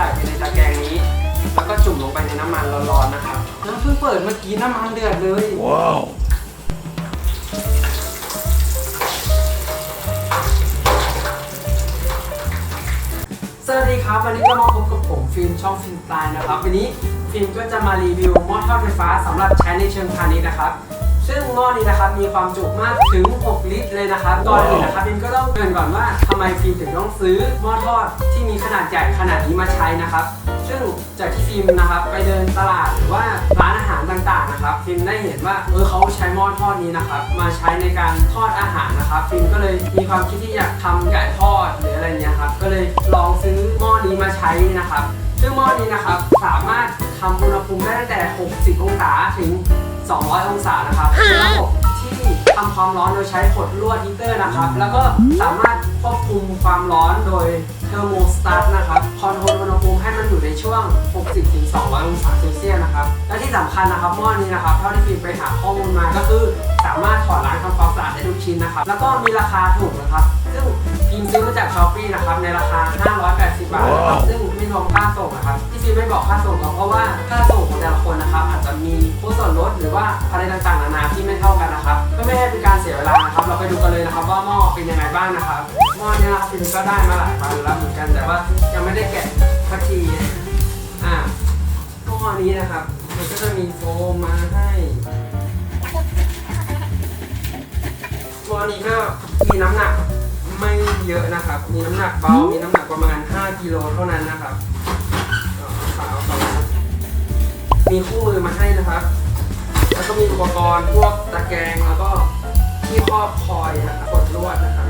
ใส่ไปในตะแกรงนี้ แล้วก็จุ่มลงไปในน้ำมันร้อนๆนะครับน้ำเพิ่งเปิดเมื่อกี้น้ำมันเดือดเลย Wow. สวัสดีครับวันนี้ก็มาพบกับผมฟิล์มช่องฟิล์มสไตล์นะครับ วันนี้ฟิล์มก็จะมารีวิวหม้อทอดไฟฟ้าสำหรับใช้ในเชิงพาณิชย์นะครับ ซึ่งหม้อนี้นะครับมีความจุมากถึง 6 ลิตรเลยนะครับก่อนอื่นนะครับฟิล์มก็ต้องเกริ่นก่อนว่าทำไมฟิล์มถึงต้องซื้อหม้อทอดที่มีขนาดใหญ่ขนาดนี้มาใช้นะครับ ซึ่งจากที่ฟิล์มนะครับไปเดินตลาดหรือว่าร้านอาหารต่างๆนะครับฟิล์มได้เห็นว่าเออเขาใช้หม้อทอดนี้นะครับมาใช้ในการทอดอาหารนะครับฟิล์มก็เลยมีความคิดที่อยากทำไก่ทอดหรืออะไรเนี้ยครับก็เลยลองซื้อหม้อนี้มาใช้นะครับซึ่งหม้อนี้นะครับสามารถทำอุณหภูมิได้ตั้งแต่ 60 องศาถึง 200 องศานะครับเป็นระบบที่ทำความร้อนโดยใช้ขดลวดฮีเตอร์นะครับ แล้วก็สามารถควบคุมความร้อนโดยเทอร์โมสตาร์ทนะครับคอนโทรลอุณหภูมิให้มันอยู่ในช่วง 60ถึง200 องศาเซลเซียสนะครับ และที่สำคัญนะครับหม้อนี้นะครับเท่าที่ฟิล์มไปหาข้อมูลมาก็คือ สามารถถอดล้างทำความสะอาดได้ทุกชิ้นนะครับ แล้วก็มีราคาถูกนะครับ ซึ่ง ฟิล์มซื้อมาจากช้อปปี้นะครับในราคา 580 บาทนะครับว้าวซึ่งไม่รวมค่าส่งนะครับที่ฟิล์มไม่บอกค่าส่งก็เพราะว่าค่าส่งของแต่ละคนนะครับอาจจะมีผู้ส่วนลดหรือว่าอะไรต่างๆนานาที่ไม่เท่ากันนะครับเพื่อไม่ให้เป็นการเสียเวลานะครับเราไปดูกันเลยนะครับว่าหม้อเป็นยังไงบ้างนะครับหม้อเนี้นะครับฟิล์มก็ได้มาหลายวันแล้วเหมือนกันแต่ว่ายังไม่ได้แกะสักทีอ่าหม้อนี้นะครับ มันก็จะมีโฟมมาให้ตัวนี้ก็มีน้ำหนัก ไม่เยอะนะครับ มีน้ำหนักเบา มีน้ำหนักประมาณ 5กิโลเท่านั้นนะครับเอาฝาเอาฝามีคู่มือมาให้นะครับ แล้วก็มีอุปกรณ์พวกตะแกรงแล้วก็ที่ครอบคอยนะครับกดลวดนะครับ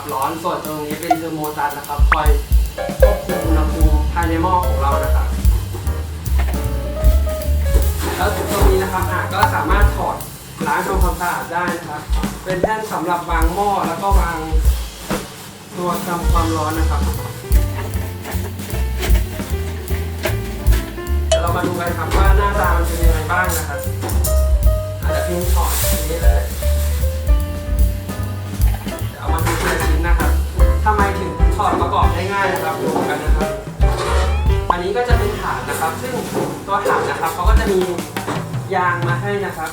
นะครับ ร้อนส่วนตรงนี้เป็นเทอร์โมสตัทนะครับ คอยควบคุมอุณหภูมิภายในหม้อของเรานะครับ แล้วตรงนี้นะครับอะก็สามารถถอดล้างทำความสะอาดได้นะครับ เป็นแท่นสำหรับวางหม้อแล้วก็วางตัวทำความร้อนนะครับเดี๋ยวเรามาดูกันครับว่าหน้าตามันเป็นยังไงบ้างนะครับอาจจะพิมพ์ถอดนี้เลยเดี๋ยวเอามาดูทีละชิ้น ทำไมถึงถอดประกอบได้ง่ายนะครับดูกันนะครับ อันนี้ก็จะเป็นฐานนะครับ ซึ่งตัวฐานนะครับเขาก็จะมียางมาให้นะครับ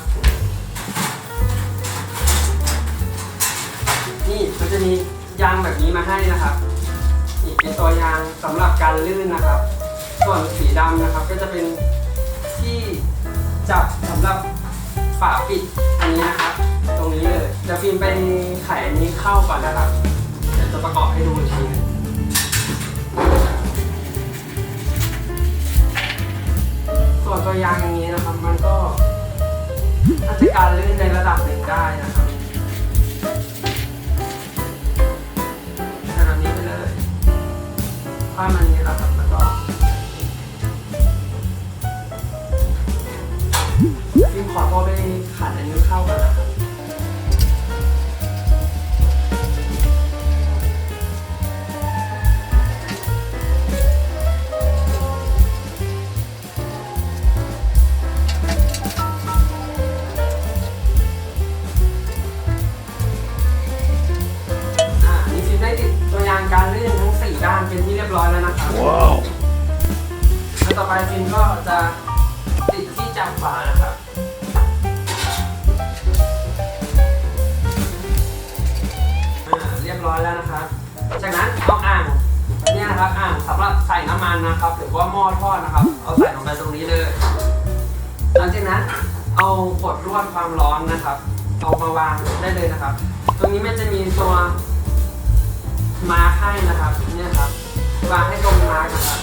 นี่มันจะมียางแบบนี้มาให้นะครับนี่เป็นตัวยางสำหรับการลื่นนะครับ ส่วนสีดำนะครับก็จะเป็นที่จับสำหรับฝาปิดอันนี้นะครับ ตรงนี้เลยเดี๋ยวฟิล์มไปไขอันนี้เข้าก่อนนะครับ จะประกอบให้ดูอีกทีส่วนตัวยางอย่างนี้นะครับ มันก็อาจจะการลื่นในระดับหนึ่งได้นะครับ อนนะครับ เอามาวางได้เลยนะครับ ตรงนี้มันจะมีตัวมาร์คให้นะครับเนี่ยครับ วางให้ตรงมาร์คนะครับ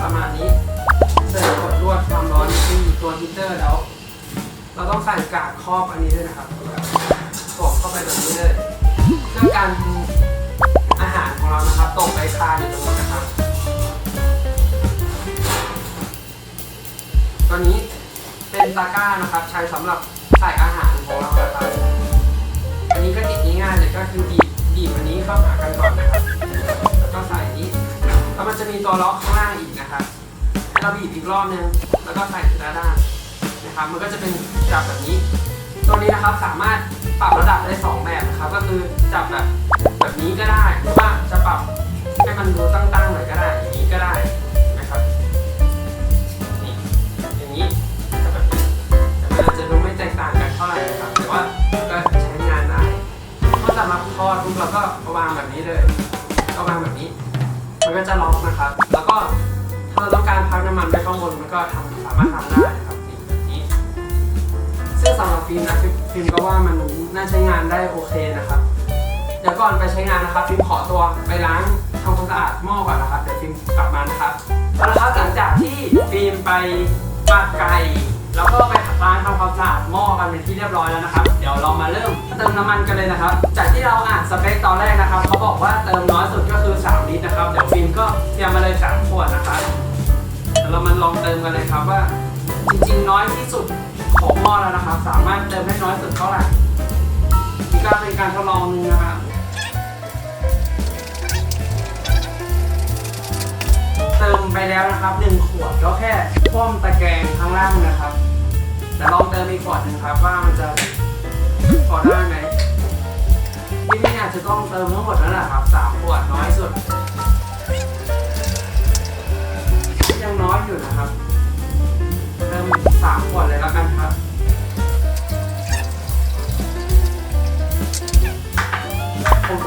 ประมาณนี้เสร็จกดลวดความร้อนที่ตัวฮีเตอร์แล้ว เราต้องใส่กากครอบอันนี้ด้วยนะครับสวมเข้าไปแบบนี้เลยเพื่อการอาหารของเรานะครับตกไปคาอยู่ตรงนี้นะครับตัวนี้ เป็นตะกร้านะครับ ใช้สำหรับใส่อาหารของเรานะครับอันนี้ก็ติดง่ายๆเลยก็คือบีบบีบอันนี้เข้าหากันก่อนนะครับแล้วก็ใส่นี้แล้วมันจะมีตัวล็อกข้างล่างอีกนะครับให้เราบีบอีกรอบนึงแล้วก็ใส่ทีละด้านนะครับมันก็จะเป็นจับแบบนี้ ตัวนี้นะครับสามารถปรับระดับได้สองแบบนะครับ ก็คือจับแบบแบบนี้ก็ได้หรือว่าจะปรับให้มันดูตั้งๆหน่อยก็ได้อย่างนี้ก็ได้ ได้โอเคนะครับ เดี๋ยวก่อนไปใช้งานนะครับฟิล์มขอตัวไปล้างทำความสะอาดหม้อก่อนนะครับ เดี๋ยวฟิล์มกลับมานะครับเอาละครับหลังจากที่ฟิล์มไปหมักไก่แล้วก็ไปล้างทำความสะอาดหม้อกันเป็นที่เรียบร้อยแล้วนะครับ เดี๋ยวเรามาเริ่มเติมน้ำมันกันเลยนะครับ จากที่เราอ่านสเปคตอนแรกนะครับเขาบอกว่าเติมน้อยสุดก็คือ 3 ลิตรนะครับ เดี๋ยวฟิล์มก็เตรียมมาเลย3ขวดนะครับเดี๋ยวเรามาลองเติมกันเลยครับว่า จริงๆน้อยที่สุดของหม้อแล้วนะครับ สามารถเติมได้น้อยสุดเท่าไหร่ นี่ก็เป็นการทดลองหนึงนะครับเติมไปแล้วนะครับหนึ่งขวดก็แค่คว่ำตะแกรงข้างล่างนะครับแต่ลองเติมอีกขวดหนึ่งครับว่ามันจะพอได้ไหมที่นี่อาจจะต้องเติมทั้งหมดแล้วแหละครับสามขวดน้อยสุด ยังน้อยอยู่นะครับ เติมสามขวดเลยแล้วกันครับ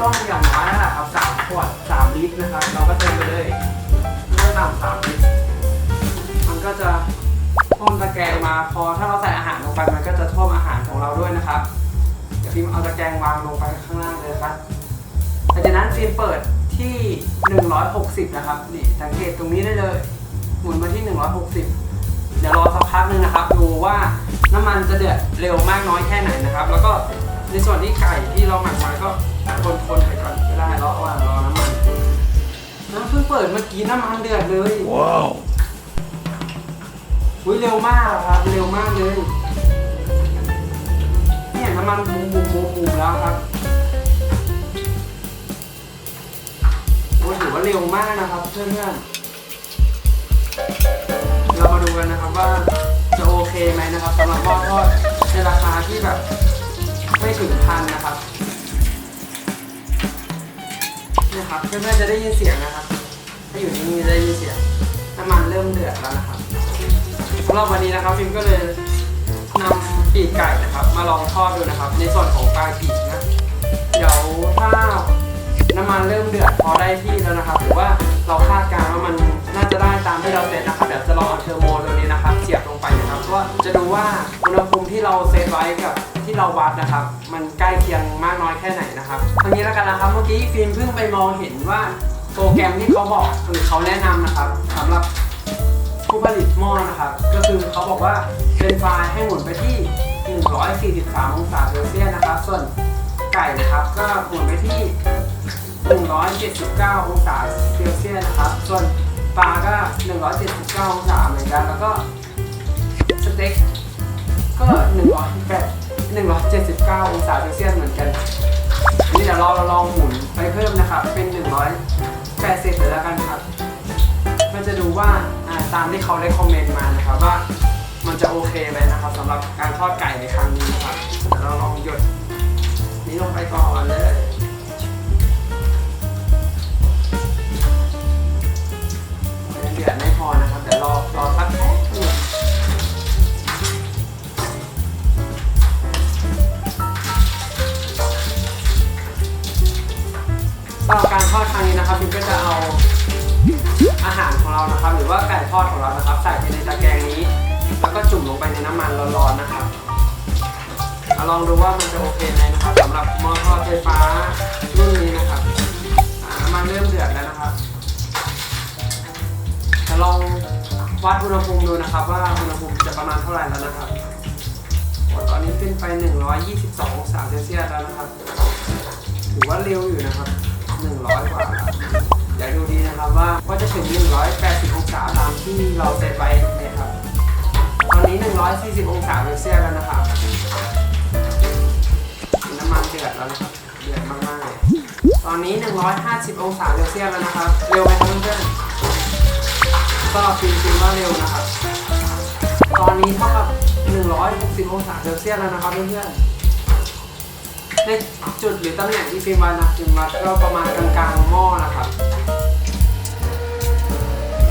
ต้องอย่างน้อยแล้วแหละครับสามขวดสามลิตรนะครับ เราก็เติมไปเลยไม่ต่ำสามลิตร มันก็จะท่วมตะแกรงมาพอถ้าเราใส่อาหารลงไปมันก็จะท่วมอาหารของเราด้วยนะครับเดี๋ยวฟิล์มเอาตะแกรงวางลงไปข้างล่างเลยครับหลังจากนั้นฟิล์มเปิดที่ 160 นะครับนี่สังเกตตรงนี้ได้เลยหมุนมาที่ 160 เดี๋ยวรอสักพักหนึ่งนะครับ ดูว่าน้ำมันจะเดือดเร็วมากน้อยแค่ไหนนะครับ แล้วก็ ในส่วนที่ไก่ที่เราหมักไว้ก็คนๆไปก่อนก็ได้ระหว่างรอน้ำมันน้ำเพิ่งเปิดเมื่อกี้น้ำมันเดือดเลยว้าวอุ้ยเร็วมากอะครับเร็วมากเลยเนี่ยน้ำมันบูมบูมบูมบูมแล้วครับโอ้ยถือว่าเร็วมากนะครับเพื่อนๆเรามาดูกันนะครับว่าจะโอเคไหมนะครับสำหรับหม้อทอดในราคาที่แบบ ไม่ถึงพันนะครับนี่ยครับเพื่อนๆจะได้ยินเสียงนะครับ ถ้าอยู่นี่จะได้ยินเสียงน้ำมันเริ่มเดือดแล้วนะครับสำหรับวันนี้นะครับฟิมก็เลยนำปีกไก่นะครับ มาลองทอดดูนะครับ ในส่วนของปลายปีกนะเดี๋ยวถ้าน้ำมันเริ่มเดือดพอได้ที่แล้วนะครับ หรือว่าเราคาดการณ์ว่ามันน่าจะได้ตามที่เราเซตนะครับเดี๋ยวจะลองเอาเทอร์โมตัวนี้นะครับ เสียบลงไปนะครับว่าจะดูว่าอุณหภูมิที่เราเซตไว้กับ ที่เราวัดนะครับ มันใกล้เคียงมากน้อยแค่ไหนนะครับทางนี้แล้วกันนะครับเมื่อกี้ฟิล์มเพิ่งไปมองเห็นว่าโปรแกรมที่เขาบอกหรือเขาแนะนำนะครับสำหรับผู้ผลิตหม้อนะครับ ก็คือเขาบอกว่าเป็นไฟล์ให้หมุนไปที่ 143 องศาเซลเซียสนะครับ ส่วนไก่นะครับก็หมุนไปที่ 179 องศาเซลเซียสนะครับ ส่วนปลาก็ 179 องศาเหมือนกัน แล้วก็สเต็กก็108 179 องศาเซลเซียสเหมือนกันอันนี้เดี๋ยวเราลองหมุนไปเพิ่มนะครับ เป็น 180เลยแล้วกันครับ มันจะดูว่าตามที่เขาได้คอมเมนต์มานะครับว่ามันจะโอเคไหมนะครับสำหรับการทอดไก่ในครั้งนี้นะครับเดี๋ยวเราลองหยดนี้ลงไปก่อนเลยเดือดไม่พอนะครับเดี๋ยวรอรอสักแป๊บ สำหรับการทอดครั้งนี้นะครับพิมก็จะเอาอาหารของเรานะครับ หรือว่าไก่ทอดของเรานะครับ ใส่ไปในตะแกรงนี้ แล้วก็จุ่มลงไปในน้ำมันร้อนๆนะครับเอาลองดูว่ามันจะโอเคไหมนะครับสำหรับหม้อทอดไฟฟ้ารุ่นนี้นะครับอ่าน้ำมันเริ่มเดือดแล้วนะครับจะลองวัดอุณหภูมิดูนะครับ ว่าอุณหภูมิจะประมาณเท่าไหร่แล้วนะครับตอนนี้ขึ้นไป 122องศาเซลเซียสแล้วนะครับ ถือว่าเร็วอยู่นะครับ จะถึง 180 องศาตามที่เราเซตไว้ไหมครับ ตอนนี้ 140 องศาเซลเซียสแล้วนะครับ น้ำมันเดือดแล้วนะครับ เดือดมากๆเลยตอนนี้ 150 องศาเซลเซียสแล้วนะครับ เร็วไหมครับเพื่อนก็ฟิลฟิลว่าเร็วนะครับ ตอนนี้เท่ากับ 160 องศาเซลเซียสแล้วนะครับเพื่อนๆในจุดหรือตำแหน่งที่ฟิล์มวัดนะฟิล์มวัดก็ประมาณกลางๆหม้อนะครับ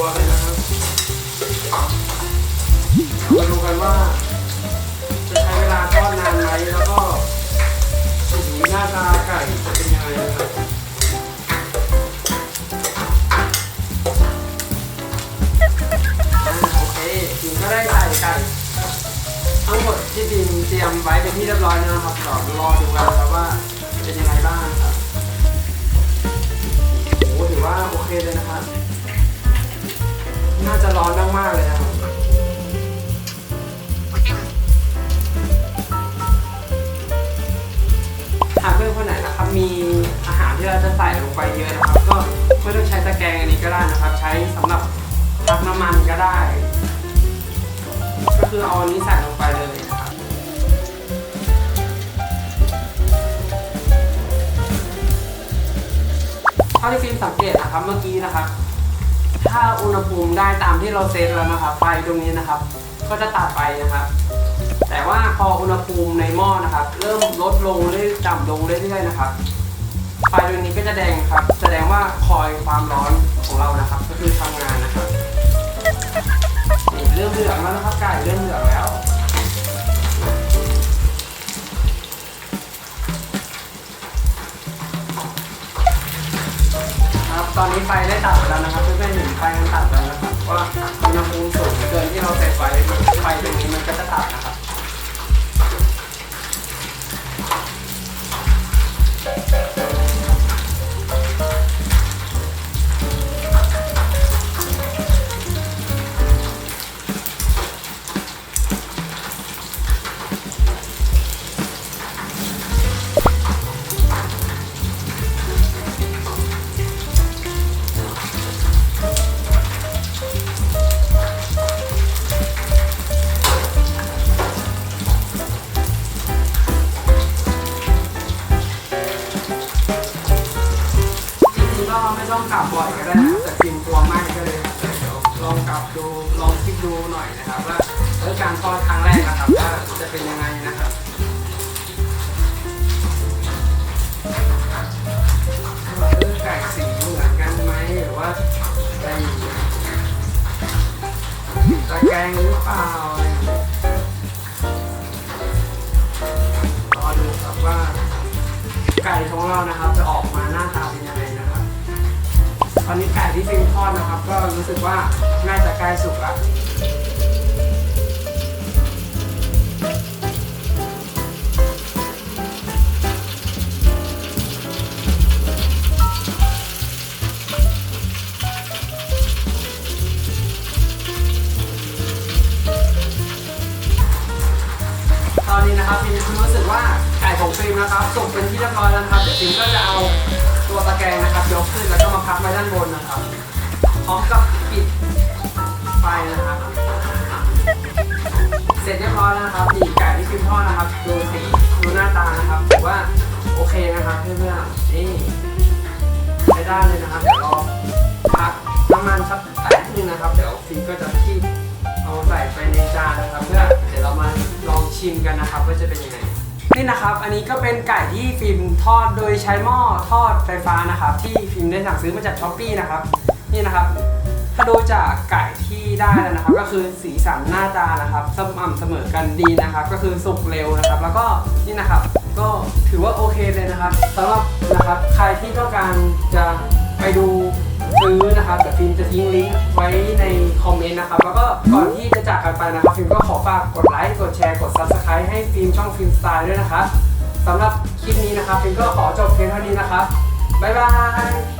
รัวๆเลยนะครับมาดูกันว่า จะใช้เวลาทอดนานไหมแล้วก็สีหน้าตาไก่จะเป็นยังไงนะครับโอเคถึงก็ได้ใส่ไก่ทั้งหมดที่บินเตรียมไว้เป็นที่เรียบร้อยแล้วนะครับเดี๋ยวรอดูกันครับว่าเป็นยังไงบ้างครับโอ้ถือว่าโอเคเลยนะครับ น่าจะร้อนมากๆเลยนะครับหากเพื่อนคนไหนนะครับ มีอาหารที่เราจะใส่ลงไปเยอะนะครับ ก็ไม่ต้องใช้ตะแกรงอันนี้ก็ได้นะครับ ใช้สำหรับพักน้ำมันก็ได้ ก็คือเอาอันนี้ใส่ลงไปเลยนะครับเท่าที่ฟิล์มสังเกตนะครับเมื่อกี้นะครับ ถ้าอุณหภูมิได้ตามที่เราเซตแล้วนะครับไฟตรงนี้นะครับ ก็จะตัดไปนะครับ แต่ว่าพออุณหภูมิในหม้อนะครับ เริ่มลดลงเรื่อยต่ำลงเรื่อยๆนะครับไฟตรงนี้ก็จะแดงครับ แสดงว่าคอยความร้อนของเรานะครับ ก็คือทำงานนะครับเริ่มเหลืองแล้วนะครับไก่เริ่มเหลืองแล้ว อนนี้ไฟได้ตัดไปแล้วนะครับเพื่อนๆเห็นไฟมันตัดแล้วนะครับว่าอุณหภูมิสูงเกินที่เราเซตไว้ไฟตรงนี้มันก็จะตัดนะครับ พื่อนๆนี่ใช้ได้เลยนะครับเดี๋ยวรอพักน้ำมันสักแป๊บนึงนะครับ เดี๋ยวฟิล์มก็จะคีบเอาใส่ไปในจานนะครับ เพื่อเดี๋ยวเรามาลองชิมกันนะครับว่าจะเป็นยังไงนี่นะครับ อันนี้ก็เป็นไก่ที่ฟิล์มทอดโดยใช้หม้อทอดไฟฟ้านะครับ ที่ฟิล์มได้สั่งซื้อมาจากช้อปปี้นะครับ นี่นะครับถถ้าดูจากไก่ที่ได้แล้วนะครับ ก็คือสีสันหน้าตานะครับสม่ำเสมอกันดีนะครับ ก็คือสุกเร็วนะครับ แล้วก็นี่นะครับ ก็ถือว่าโอเคเลยนะครับสำหรับนะครับใครที่ต้องการจะไปดูซื้อนะครับเดี๋ยวฟิล์มจะทิ้งลิงก์ไว้ในคอมเมนต์นะครับ แล้วก็ก่อนที่จะจากกันไปนะครับฟิล์มก็ขอฝากกดไลค์กดแชร์กด Subscribe ให้ฟิล์มช่องฟิล์มสไตล์ด้วยนะครับสำหรับคลิปนี้นะครับฟิล์มก็ขอจบเพียงเท่านี้นะครับบ๊ายบาย